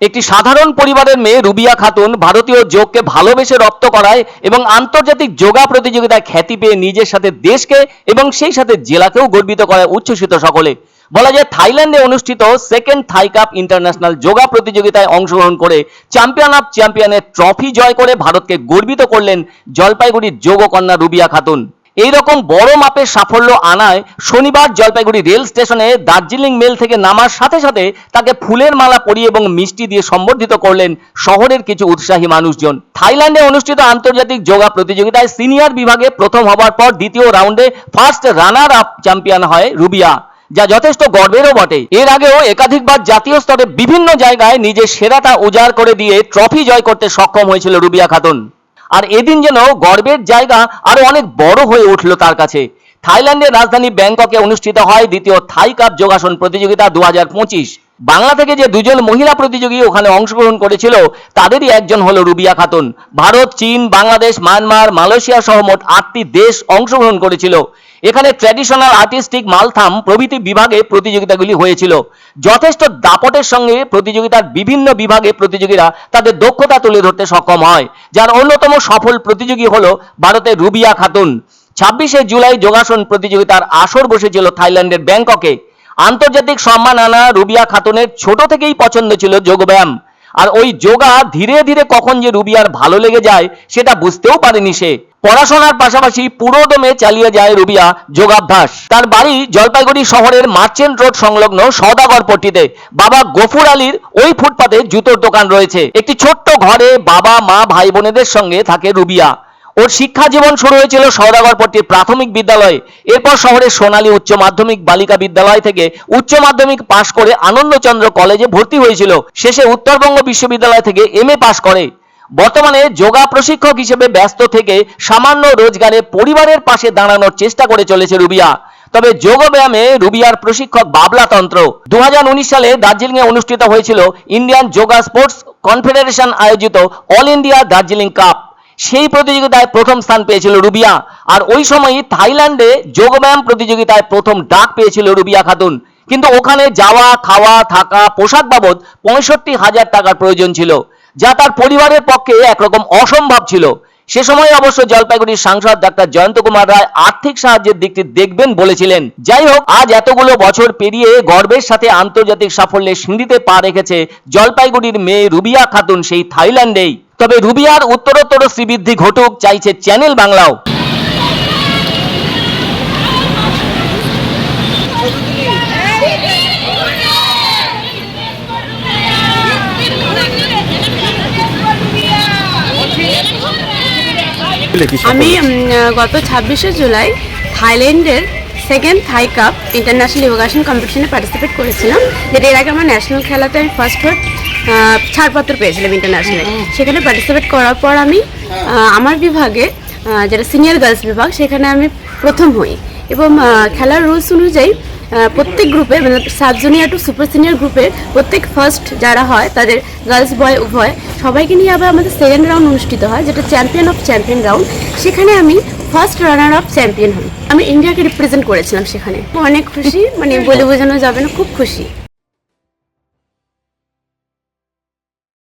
একটি সাধারণ পরিবারের মেয়ে রুবিয়া খাতুন ভারতীয় যোগকে ভালোবেসে রপ্ত করায় এবং আন্তর্জাতিক যোগা প্রতিযোগিতায় খ্যাতি পেয়ে নিজের সাথে দেশকে এবং সেই সাথে জেলাকেও গর্বিত করায় উচ্ছ্বসিত সকলে। বলা যায়, থাইল্যান্ডে অনুষ্ঠিত second Thai cup international yoga প্রতিযোগিতায় অংশগ্রহণ করে চ্যাম্পিয়ন অফ চ্যাম্পিয়নের ট্রফি জয় করে ভারতকে গর্বিত করলেন জলপাইগুড়ির যোগকন্যা রুবিয়া খাতুন। এই রকম বড় মাপের সাফল্য আনায় শনিবার জলপাইগুড়ি রেল স্টেশনে দার্জিলিং মেল থেকে নামার সাথে সাথে তাকে ফুলের মালা পরিয়ে এবং মিষ্টি দিয়ে সম্বর্ধিত করলেন শহরের কিছু উৎসাহী মানুষজন। থাইল্যান্ডে অনুষ্ঠিত আন্তর্জাতিক যোগা প্রতিযোগিতায় সিনিয়র বিভাগে প্রথম হবার পর দ্বিতীয় রাউন্ডে ফার্স্ট রানার আপ চ্যাম্পিয়ন হয় রুবিয়া, যা যথেষ্ট গর্বেরও বটে। এর আগেও একাধিকবার জাতীয় স্তরে বিভিন্ন জায়গায় নিজের সেরাটা উজাড় করে দিয়ে ট্রফি জয় করতে সক্ষম হয়েছিল রুবিয়া খাতুন। আর এদিন যেন গর্বের জায়গা আরও অনেক বড় হয়ে উঠল তার কাছে। থাইল্যান্ডের রাজধানী ব্যাংককে অনুষ্ঠিত হয় দ্বিতীয় থাই কাপ যোগাসন প্রতিযোগিতা দু হাজার পঁচিশ। বাংলা থেকে যে দুজন মহিলা প্রতিযোগী ওখানে অংশগ্রহণ করেছিল, তাদেরই একজন হল রুবিয়া খাতুন। ভারত, চীন, বাংলাদেশ, মায়ানমার, মালয়েশিয়া সহ মোট আটটি দেশ অংশগ্রহণ করেছিল। এখানে ট্র্যাডিশনাল আর্টিস্টিক মালথাম প্রভৃতি বিভাগে প্রতিযোগিতাগুলি হয়েছিল। যথেষ্ট দাপটের সঙ্গে প্রতিযোগিতার বিভিন্ন বিভাগে প্রতিযোগীরা তাদের দক্ষতা তুলে ধরতে সক্ষম হয়। যার অন্যতম সফল প্রতিযোগী হল ভারতের রুবিয়া খাতুন। ছাব্বিশে জুলাই যোগাসন প্রতিযোগিতার আসর বসেছিল থাইল্যান্ডের ব্যাংককে। আন্তর্জাতিক সম্মান আনা রুবিয়া খাতুনের ছোট থেকেই পছন্দ ছিল যোগব্যায়াম। আর ওই যোগা ধীরে ধীরে কখন যে রুবিয়ার ভালো লেগে যায়, সেটা বুঝতেও পারেনি সে। পড়াশোনার পাশাপাশি পুরোদমে চালিয়ে যায় রুবিয়া যোগাভ্যাস। তার বাড়ি জলপাইগুড়ি শহরের মার্চেন্ট রোড সংলগ্ন সওদাগর পট্টিতে। বাবা গফুর আলীর ওই ফুটপাতে জুতোর দোকান রয়েছে। একটি ছোট্ট ঘরে বাবা, মা ভাই বোনেদের সঙ্গে থাকে রুবিয়া। ওর শিক্ষা জীবন শুরু হয়েছিল সৌদাগরপট্টির প্রাথমিক বিদ্যালয়ে। এরপর শহরের সোনালী উচ্চ মাধ্যমিক বালিকা বিদ্যালয় থেকে উচ্চ মাধ্যমিক পাশ করে আনন্দচন্দ্র কলেজে ভর্তি হয়েছিল। শেষে উত্তরবঙ্গ বিশ্ববিদ্যালয় থেকে এম এ পাশ করে। বর্তমানে যোগা প্রশিক্ষক হিসেবে ব্যস্ত থেকে সামান্য রোজগারে পরিবারের পাশে দাঁড়ানোর চেষ্টা করে চলেছে রুবিয়া। তবে যোগব্যায়ামে রুবিয়ার প্রশিক্ষক বাবলা তন্ত্র। দু সালে দার্জিলিং এ অনুষ্ঠিত হয়েছিল ইন্ডিয়ান যোগা স্পোর্টস কনফেডারেশন আয়োজিত অল ইন্ডিয়া দার্জিলিং কাপ। সেই প্রতিযোগিতায় প্রথম স্থান পেয়েছিল রুবিয়া। আর ওই সময়ই থাইল্যান্ডে যোগব্যায়াম প্রতিযোগিতায় প্রথম ডাক পেয়েছিল রুবিয়া খাতুন। কিন্তু ওখানে যাওয়া, খাওয়া, থাকা, পোশাক বাবদ পঁয়ষট্টি হাজার টাকার প্রয়োজন ছিল, যা তার পরিবারের পক্ষে একরকম অসম্ভব ছিল। সে সময় অবশ্য জলপাইগুড়ির সাংসদ ডাক্তার জয়ন্ত কুমার রায় আর্থিক সাহায্যের দিকটি দেখবেন বলেছিলেন। যাই হোক, আজ এতগুলো বছর পেরিয়ে গর্বের সাথে আন্তর্জাতিক সাফল্যের সিঁড়িতে পা রেখেছে জলপাইগুড়ির মেয়ে রুবিয়া খাতুন সেই থাইল্যান্ডেই। তবে রুবিয়ার উত্তরোত্তর শ্রীবৃদ্ধি ঘটুক চাইছে চ্যানেল বাংলাও। আমি গত ছাব্বিশে জুলাই থাইল্যান্ডের সেকেন্ড থাই কাপ ইন্টারন্যাশনাল ইভোগাশন কম্পিটিশনে পার্টিসিপেট করেছিলাম। যেটা এর আগে আমার ন্যাশনাল খেলাতে আমি ফার্স্ট হয়ে ছাড়পত্র পেয়েছিলাম ইন্টারন্যাশনালে সেখানে পার্টিসিপেট করার পর আমি আমার বিভাগে যেটা সিনিয়র গার্লস বিভাগ সেখানে আমি প্রথম হই। এবং খেলার রুলস অনুযায়ী প্রত্যেক গ্রুপে মানে sub junior to super senior গ্রুপের প্রত্যেক ফার্স্ট যারা হয় তাদের গার্লস বয় উভয় সবাইকে নিয়ে আবার আমাদের সেকেন্ড রাউন্ড অনুষ্ঠিত হয় যেটা চ্যাম্পিয়ন অফ চ্যাম্পিয়ন রাউন্ড সেখানে আমি ফার্স্ট রানার অফ চ্যাম্পিয়ন হন। আমি ইন্ডিয়াকে রিপ্রেজেন্ট করেছিলাম সেখানে। অনেক খুশি মানে বলে বোঝানো যাবে না, খুব খুশি।